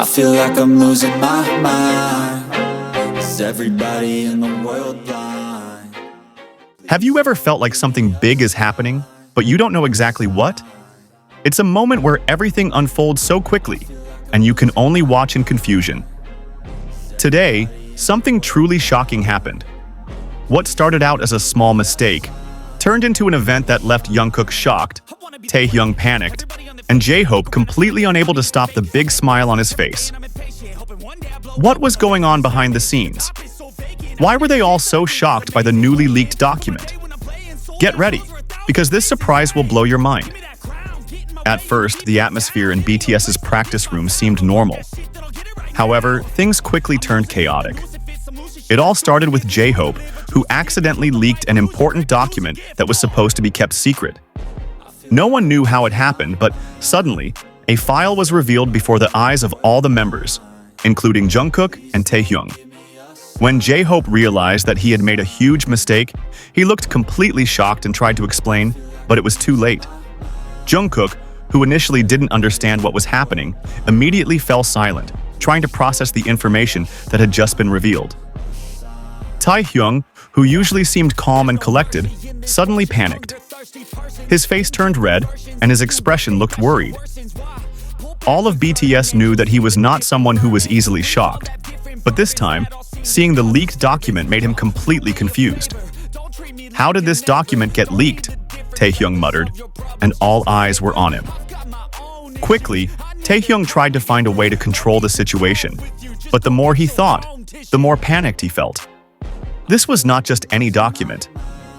I feel like I'm losing my mind. Is everybody in the world blind? Have you ever felt like something big is happening, but you don't know exactly what? It's a moment where everything unfolds so quickly, and you can only watch in confusion. Today, something truly shocking happened. What started out as a small mistake turned into an event that left Jungkook shocked, Taehyung panicked, and J-Hope completely unable to stop the big smile on his face. What was going on behind the scenes? Why were they all so shocked by the newly leaked document? Get ready, because this surprise will blow your mind. At first, the atmosphere in BTS's practice room seemed normal. However, things quickly turned chaotic. It all started with J-Hope, who accidentally leaked an important document that was supposed to be kept secret. No one knew how it happened, but suddenly, a file was revealed before the eyes of all the members, including Jungkook and Taehyung. When J-Hope realized that he had made a huge mistake, he looked completely shocked and tried to explain, but it was too late. Jungkook, who initially didn't understand what was happening, immediately fell silent, trying to process the information that had just been revealed. Taehyung, who usually seemed calm and collected, suddenly panicked. His face turned red, and his expression looked worried. All of BTS knew that he was not someone who was easily shocked. But this time, seeing the leaked document made him completely confused. How did this document get leaked? Taehyung muttered, and all eyes were on him. Quickly, Taehyung tried to find a way to control the situation, but the more he thought, the more panicked he felt. This was not just any document.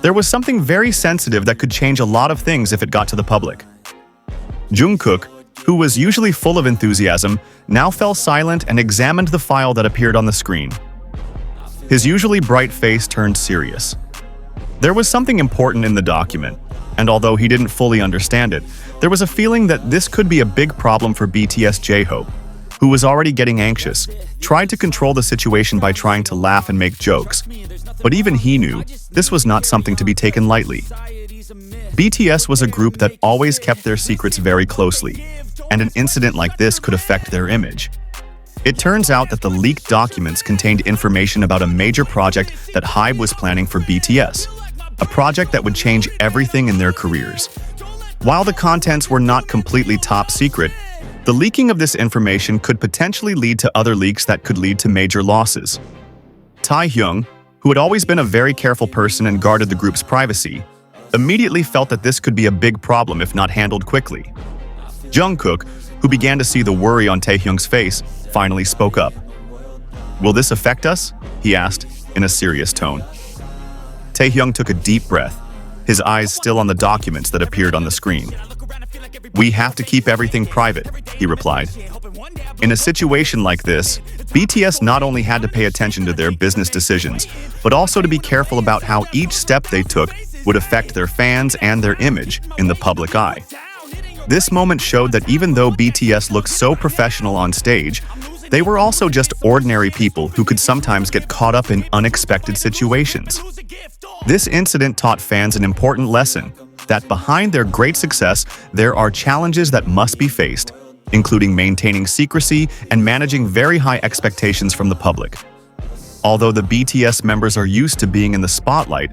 There was something very sensitive that could change a lot of things if it got to the public. Jungkook, who was usually full of enthusiasm, now fell silent and examined the file that appeared on the screen. His usually bright face turned serious. There was something important in the document, and although he didn't fully understand it, there was a feeling that this could be a big problem for BTS J-Hope, who was already getting anxious, tried to control the situation by trying to laugh and make jokes. But even he knew this was not something to be taken lightly. BTS was a group that always kept their secrets very closely, and an incident like this could affect their image. It turns out that the leaked documents contained information about a major project that HYBE was planning for BTS, a project that would change everything in their careers. While the contents were not completely top secret, the leaking of this information could potentially lead to other leaks that could lead to major losses. Taehyung, who had always been a very careful person and guarded the group's privacy, immediately felt that this could be a big problem if not handled quickly. Jungkook, who began to see the worry on Taehyung's face, finally spoke up. Will this affect us? he asked, in a serious tone. Taehyung took a deep breath, his eyes still on the documents that appeared on the screen. We have to keep everything private, he replied. In a situation like this, BTS not only had to pay attention to their business decisions, but also to be careful about how each step they took would affect their fans and their image in the public eye. This moment showed that even though BTS looked so professional on stage, they were also just ordinary people who could sometimes get caught up in unexpected situations. This incident taught fans an important lesson that behind their great success, there are challenges that must be faced, including maintaining secrecy and managing very high expectations from the public. Although the BTS members are used to being in the spotlight,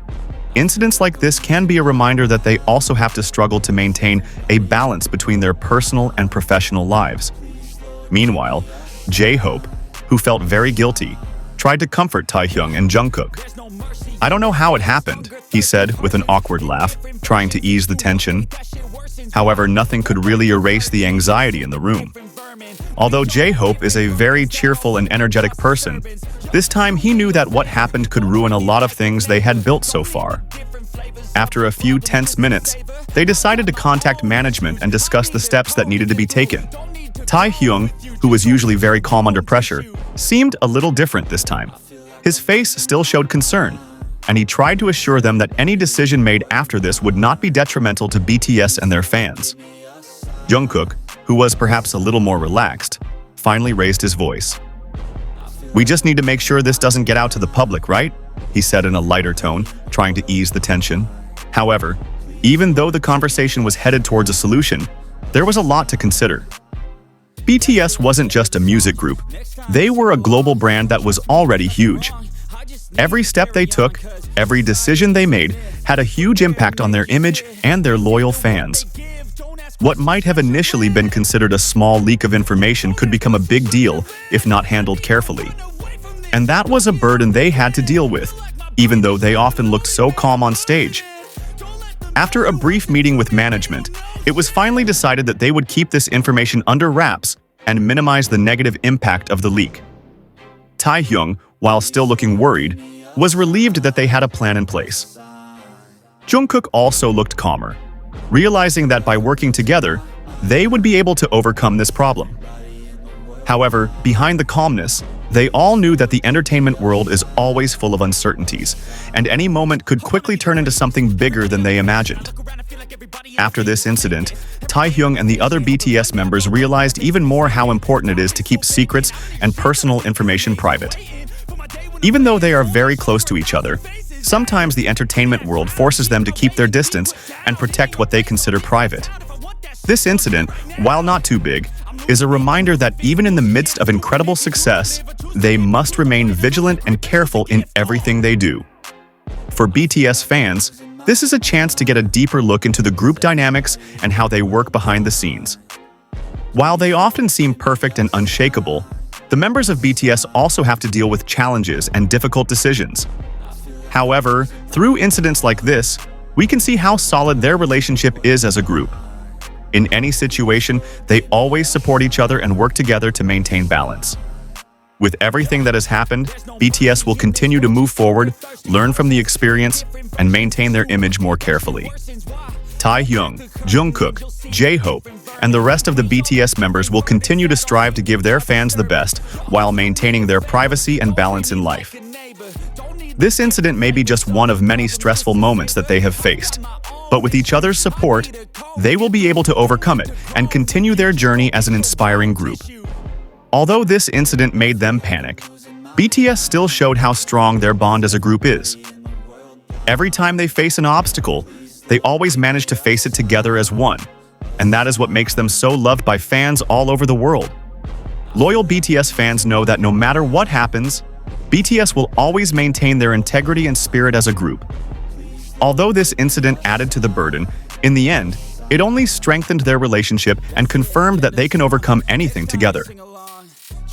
incidents like this can be a reminder that they also have to struggle to maintain a balance between their personal and professional lives. Meanwhile, J-Hope, who felt very guilty, tried to comfort Taehyung and Jungkook. I don't know how it happened, he said with an awkward laugh, trying to ease the tension. However, nothing could really erase the anxiety in the room. Although J-Hope is a very cheerful and energetic person, this time he knew that what happened could ruin a lot of things they had built so far. After a few tense minutes, they decided to contact management and discuss the steps that needed to be taken. Taehyung, who was usually very calm under pressure, seemed a little different this time. His face still showed concern, and he tried to assure them that any decision made after this would not be detrimental to BTS and their fans. Jungkook, who was perhaps a little more relaxed, finally raised his voice. We just need to make sure this doesn't get out to the public, right? He said in a lighter tone, trying to ease the tension. However, even though the conversation was headed towards a solution, there was a lot to consider. BTS wasn't just a music group, they were a global brand that was already huge. Every step they took, every decision they made, had a huge impact on their image and their loyal fans. What might have initially been considered a small leak of information could become a big deal if not handled carefully. And that was a burden they had to deal with, even though they often looked so calm on stage. After a brief meeting with management, it was finally decided that they would keep this information under wraps and minimize the negative impact of the leak. Taehyung, while still looking worried, was relieved that they had a plan in place. Jungkook also looked calmer, realizing that by working together, they would be able to overcome this problem. However, behind the calmness, they all knew that the entertainment world is always full of uncertainties, and any moment could quickly turn into something bigger than they imagined. After this incident, Taehyung and the other BTS members realized even more how important it is to keep secrets and personal information private. Even though they are very close to each other, sometimes the entertainment world forces them to keep their distance and protect what they consider private. This incident, while not too big, is a reminder that even in the midst of incredible success, they must remain vigilant and careful in everything they do. For BTS fans, this is a chance to get a deeper look into the group dynamics and how they work behind the scenes. While they often seem perfect and unshakable, the members of BTS also have to deal with challenges and difficult decisions. However, through incidents like this, we can see how solid their relationship is as a group. In any situation, they always support each other and work together to maintain balance. With everything that has happened, BTS will continue to move forward, learn from the experience, and maintain their image more carefully. Taehyung, Jungkook, J-Hope, and the rest of the BTS members will continue to strive to give their fans the best while maintaining their privacy and balance in life. This incident may be just one of many stressful moments that they have faced, but with each other's support, they will be able to overcome it and continue their journey as an inspiring group. Although this incident made them panic, BTS still showed how strong their bond as a group is. Every time they face an obstacle, they always manage to face it together as one, and that is what makes them so loved by fans all over the world. Loyal BTS fans know that no matter what happens, BTS will always maintain their integrity and spirit as a group. Although this incident added to the burden, in the end, it only strengthened their relationship and confirmed that they can overcome anything together.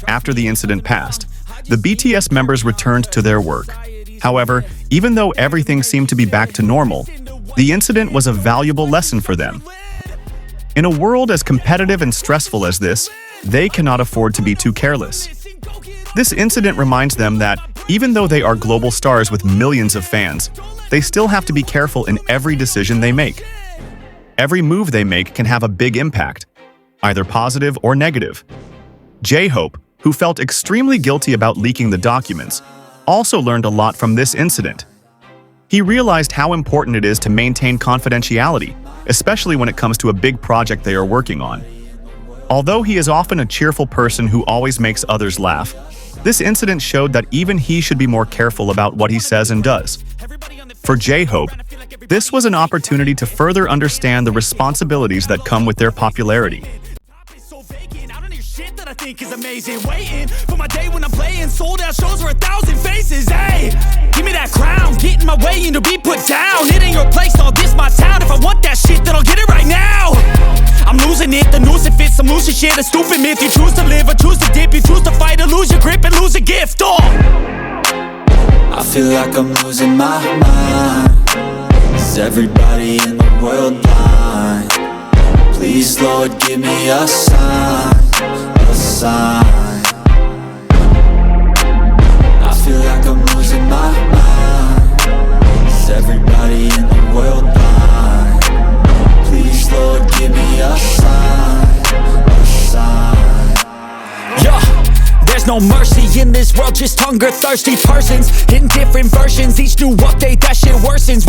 After the incident passed, the BTS members returned to their work. However, even though everything seemed to be back to normal, the incident was a valuable lesson for them. In a world as competitive and stressful as this, they cannot afford to be too careless. This incident reminds them that, even though they are global stars with millions of fans, they still have to be careful in every decision they make. Every move they make can have a big impact, either positive or negative. J-Hope, who felt extremely guilty about leaking the documents, also learned a lot from this incident. He realized how important it is to maintain confidentiality, especially when it comes to a big project they are working on. Although he is often a cheerful person who always makes others laugh, this incident showed that even he should be more careful about what he says and does. For J-Hope, this was an opportunity to further understand the responsibilities that come with their popularity. I think is amazing. Waiting for my day when I'm playing sold out shows for a thousand faces. Hey, give me that crown, get in my way and to be put down. Your place, all this my town. If I want that shit, then I'll get it right now. I'm losing it, the noose it fits. I'm losing shit, a stupid myth. You choose to live or choose to dip. You choose to fight or lose your grip and lose a gift. Oh. I feel like I'm losing my mind Is everybody in the world blind? Please Lord give me a sign A sign I feel like I'm losing my mind Is everybody in the world blind? Please Lord give me a sign A sign Yeah, there's no mercy in this world, just hunger thirsty persons in different versions. Each new update, that shit worsens.